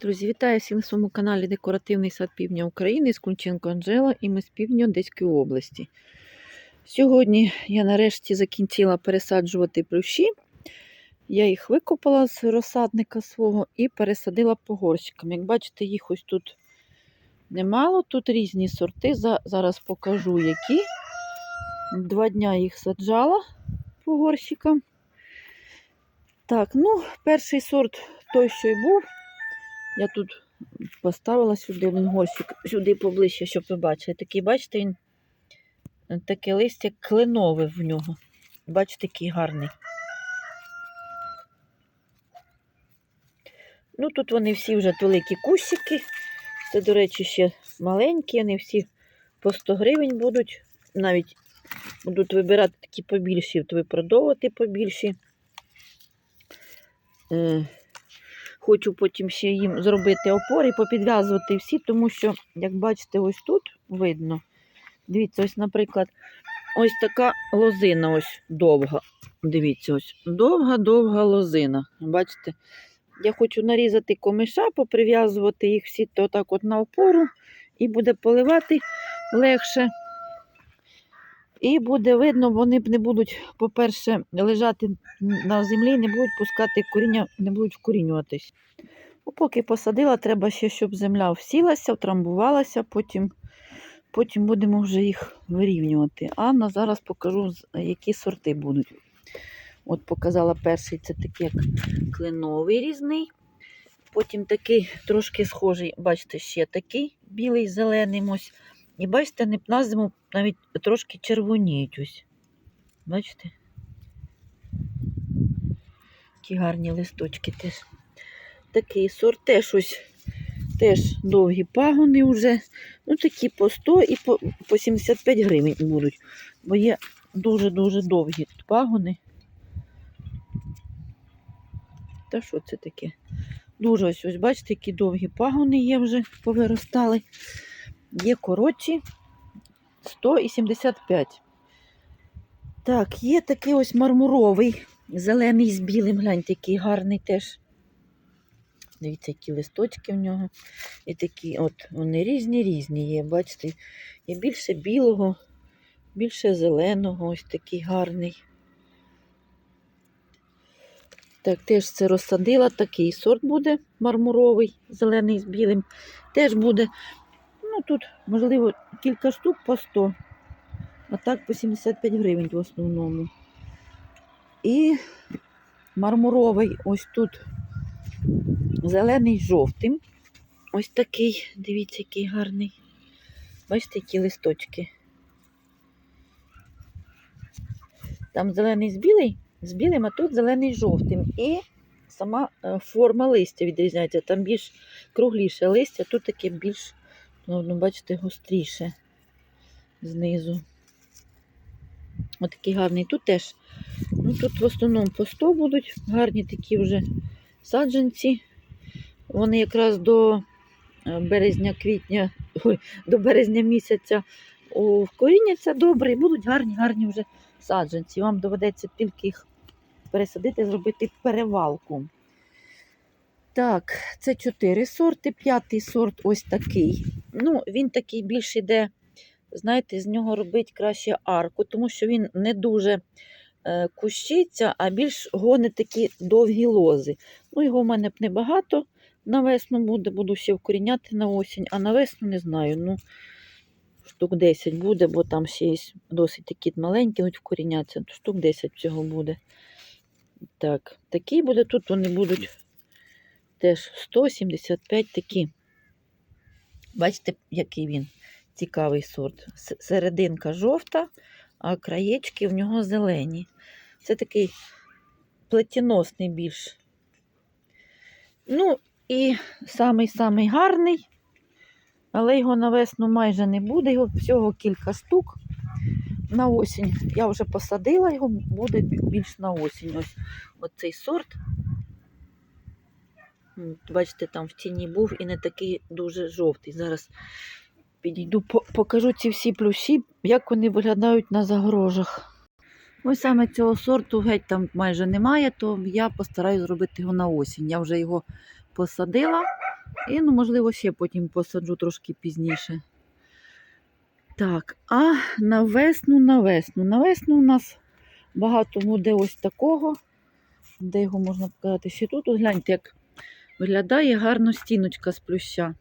Друзі, вітаю всіх на своєму каналі Декоративний сад Півдня України з Кунченко Анжела і ми з півдня Одеської області. Сьогодні я нарешті закінчила пересаджувати плющі. Я їх викопала з розсадника свого і пересадила по горщикам. Як бачите, їх ось тут немало. Тут різні сорти. Зараз покажу, які. Два дня їх саджала по горщикам. Так, ну, перший сорт той, що й був. Я тут поставила сюди один сюди поближче, щоб ви бачили. Такий, бачите, він е, таке листя кленове в нього. Бачите, який гарний. Ну, тут вони всі вже великі кущики. Це, до речі, ще маленькі, вони всі по 100 гривень будуть. Навіть будуть вибирати такі побільші, то випродовувати побільші. Хочу потім ще їм зробити опори, попідв'язувати всі, тому що, як бачите, ось тут видно. Дивіться, ось, наприклад, ось така лозина ось довга. Дивіться, ось довга-довга лозина. Бачите? Я хочу нарізати комиша, поприв'язувати їх всі то так от на опору, і буде поливати легше. І буде видно, вони не будуть, по-перше, лежати на землі, не будуть пускати коріння, не будуть вкорінюватись. Ну, поки посадила, треба ще, щоб земля всілася, втрамбувалася, потім, потім будемо вже їх вирівнювати. А на зараз покажу, які сорти будуть. От показала перший, це такий як кленовий різний. Потім такий трошки схожий, бачите, ще такий білий, зелений ось. І бачите, не- на зиму навіть трошки червоніють ось. Бачите? Які гарні листочки теж. Такий сорт теж ось теж довгі пагони вже. Ну, такі по 100 і по, по 75 гривень будуть. Бо є дуже-дуже довгі пагони. Та що це таке? Дуже ось, ось, бачите, які довгі пагони є вже повиростали. Є коротші 100 і 75. Так, є такий ось мармуровий, зелений з білим, гляньте, який гарний теж. Дивіться, які листочки в нього. І такі, от, вони різні різні є. Бачите, є більше білого, більше зеленого, ось такий гарний. Так, теж це розсадила, такий сорт буде мармуровий, зелений з білим. Теж буде, тут, можливо, кілька штук по 100, а так по 75 гривень в основному. І мармуровий ось тут зелений жовтим. Ось такий, дивіться, який гарний. Бачите, які листочки. Там зелений з білий, з білим, а тут зелений з жовтим. І сама е, форма листя відрізняється. Там більш кругліше листя, тут таке більш, ну, ну, бачите, гостріше знизу. Ось такий гарний. Тут теж. Ну, тут в основному по 100 будуть гарні такі вже саджанці. Вони якраз до е, березня-квітня, до березня місяця вкоріняться добре і будуть гарні, гарні вже саджанці. Вам доведеться тільки їх пересадити, зробити перевалку. Так, це чотири сорти. П'ятий сорт ось такий. Ну, він такий більш іде, знаєте, з нього робить краще арку, тому що він не дуже е, кущиться, а більш гонить такі довгі лози. Ну, його в мене б небагато. На весну буде, буду ще вкоріняти на осінь, а на весну не знаю. Ну, штук 10 буде, бо там ще є досить такі маленькі, от вкоріняться, штук 10 цього буде. Так, такий буде. Тут вони будуть теж 175 такі. Бачите, який він цікавий сорт. Серединка жовта, а краєчки в нього зелені. Це такий плетіносний більш. Ну, і самий-самий гарний, але його на весну майже не буде, його всього кілька штук. На осінь я вже посадила його, буде більш на осінь. Ось оцей сорт. Бачите, там в тіні був і не такий дуже жовтий. Зараз підійду, покажу ці всі плющі, як вони виглядають на загорожах. Ось саме цього сорту геть там майже немає, то я постараюсь зробити його на осінь. Я вже його посадила І, ну, можливо, ще потім посаджу трошки пізніше. Так, а на весну, на весну. На весну у нас багато буде ось такого, де його можна показати ще тут. От гляньте, як виглядає гарно стіночка з плюща.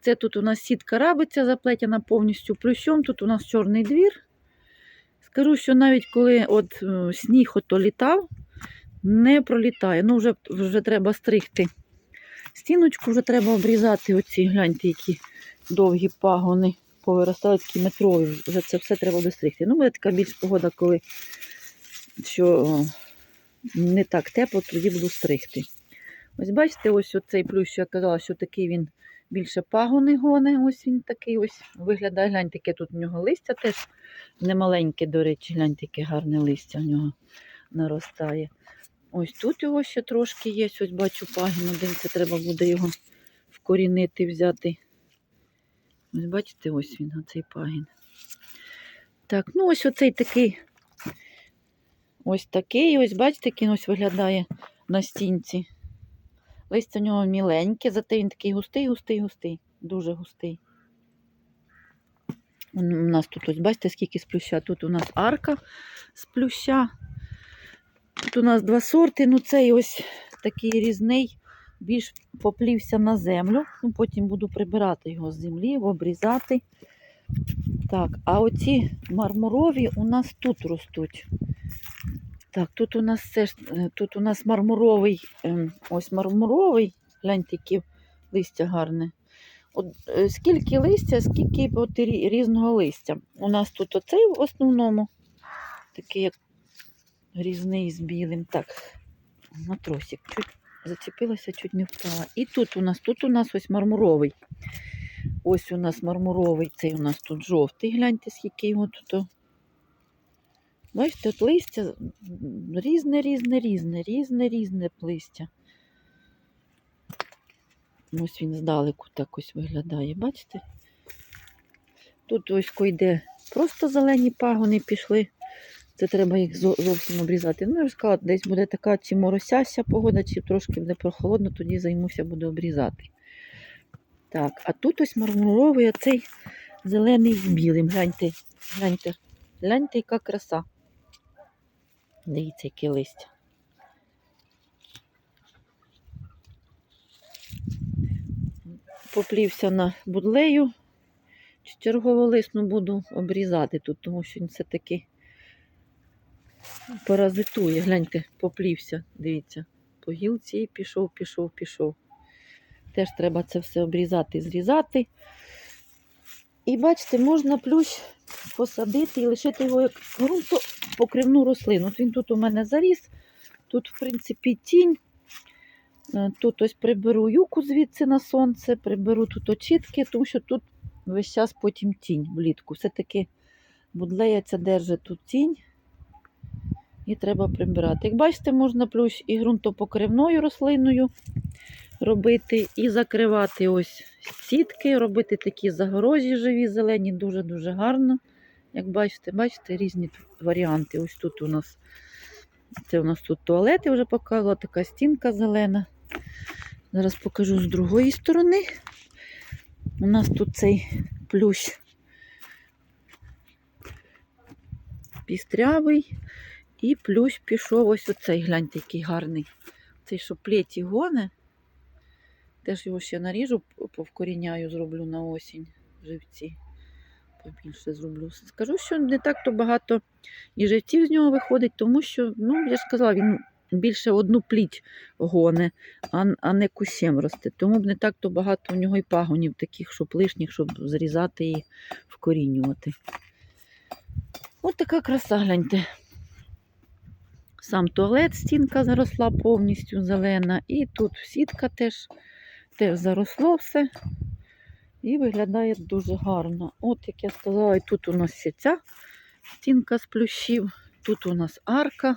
Це тут у нас сітка рабиця заплетена повністю плющом. Тут у нас чорний двір. Скажу, що навіть коли от е, сніг ото літав, не пролітає. Ну, вже, вже треба стригти. Стіночку вже треба обрізати. Оці, гляньте, які довгі пагони повиростали, такі метрові. Вже це все треба достригти. Ну, буде така більш погода, коли що не так тепло, тоді буду стригти. Ось бачите, ось оцей плющ, що я казала, що такий він більше пагони гоне. Ось він такий ось виглядає. Гляньте, яке тут у нього листя теж немаленьке, до речі, гляньте, яке гарне листя в нього наростає. Ось тут його ще трошки є. Ось бачу пагін один, це треба буде його вкорінити, взяти. Ось бачите, ось він, оцей пагін. Так, ну ось оцей такий. Ось такий, ось бачите, який ось виглядає на стінці. Листя в нього міленьке, зате він такий густий, густий, густий, дуже густий. У нас тут ось бачите, скільки з плюща. Тут у нас арка з плюща. Тут у нас два сорти. Ну, цей ось такий різний, більш поплівся на землю. Ну, потім буду прибирати його з землі, обрізати. Так, а оці мармурові у нас тут ростуть. Так, тут у нас це ж, е, тут у нас мармуровий, ем, ось мармуровий, гляньте, які листя гарне. От, е, скільки листя, скільки от різного листя. У нас тут оцей в основному, такий як різний з білим. Так, матросик, чуть зачепилася, чуть не впала. І тут у нас, тут у нас ось мармуровий. Ось у нас мармуровий, цей у нас тут жовтий. Гляньте, скільки його тут. Бачите, от листя різне, різне, різне, різне, різне листя. Ось він здалеку так ось виглядає, бачите? Тут ось йде просто зелені пагони пішли. Це треба їх зовсім обрізати. Ну, я ж сказала, десь буде така чи моросяся погода, чи трошки буде прохолодно, тоді займуся, буду обрізати. Так, а тут ось мармуровий оцей зелений з білим. Гляньте, гляньте, гляньте, яка краса. Дивіться, яке листя. Поплівся на будлею. Черговолисну буду обрізати тут, тому що він все-таки паразитує. Гляньте, поплівся, дивіться, по гілці і пішов, пішов, пішов. Теж треба це все обрізати, зрізати. І бачите, можна плющ посадити і лишити його як ґрунтопокривну рослину. От він тут у мене заріс, тут, в принципі, тінь. Е, Тут ось приберу юку звідси на сонце, приберу тут очітки, тому що тут весь час потім тінь влітку. Все-таки будлея ця держить тут тінь і треба прибирати. Як бачите, можна плющ і ґрунтопокривною рослиною робити, і закривати ось сітки, робити такі загорожі живі, зелені, дуже-дуже гарно. Як бачите, бачите, різні варіанти. Ось тут у нас це у нас тут туалет, я вже показувала, така стінка зелена. Зараз покажу з другої сторони. У нас тут цей плющ пістрявий. І плющ пішов ось оцей, гляньте, який гарний. Цей, що плеті гоне. Теж його ще наріжу, повкоріняю, зроблю на осінь живці. Побільше зроблю. Скажу, що не так то багато і живців з нього виходить, тому що, ну, я ж сказала, він більше одну пліть гоне, а, а не кущем росте. Тому б не так то багато у нього і пагонів таких, щоб лишніх, щоб зрізати і вкорінювати. Ось така краса, гляньте. Сам туалет, стінка заросла повністю зелена. І тут сітка теж, теж заросло все. І виглядає дуже гарно. От, як я сказала, і тут у нас ще ця стінка з плющів. Тут у нас арка.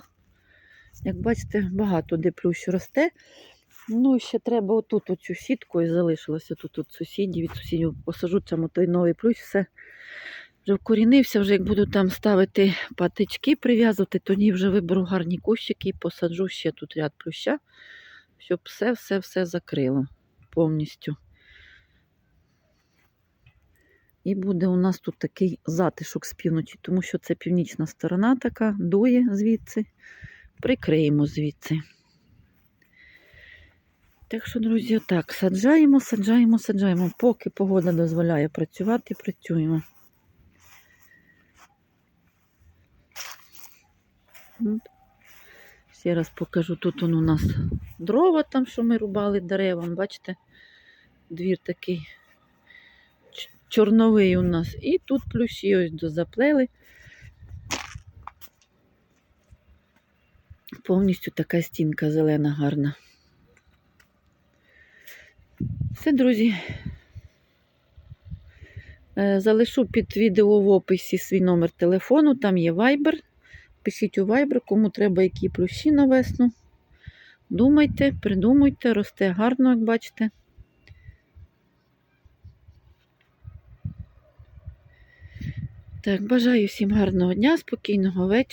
Як бачите, багато де плющ росте. Ну, і ще треба отут оцю сітку і залишилося тут от сусідів, від сусідів посажу там той новий плющ, все вже вкорінився, вже як буду там ставити патички, прив'язувати, тоді вже виберу гарні кущики і посаджу ще тут ряд плюща, щоб все-все-все закрило. Повністю. І буде у нас тут такий затишок з півночі, тому що це північна сторона така, дує звідси. Прикриємо звідси. Так що, друзі, отак, саджаємо, саджаємо, саджаємо. Поки погода дозволяє працювати, працюємо. От. Ще раз покажу. Тут он у нас дрова, там, що ми рубали дерева. Бачите, двір такий чорновий у нас. І тут плющі ось дозаплели. Повністю така стінка зелена, гарна. Все, друзі. Е, Залишу під відео в описі свій номер телефону, там є Viber. Пишіть у Viber, кому треба які плющі на весну. Думайте, придумуйте, росте гарно, як бачите. Так, бажаю всім гарного дня, спокійного вечора.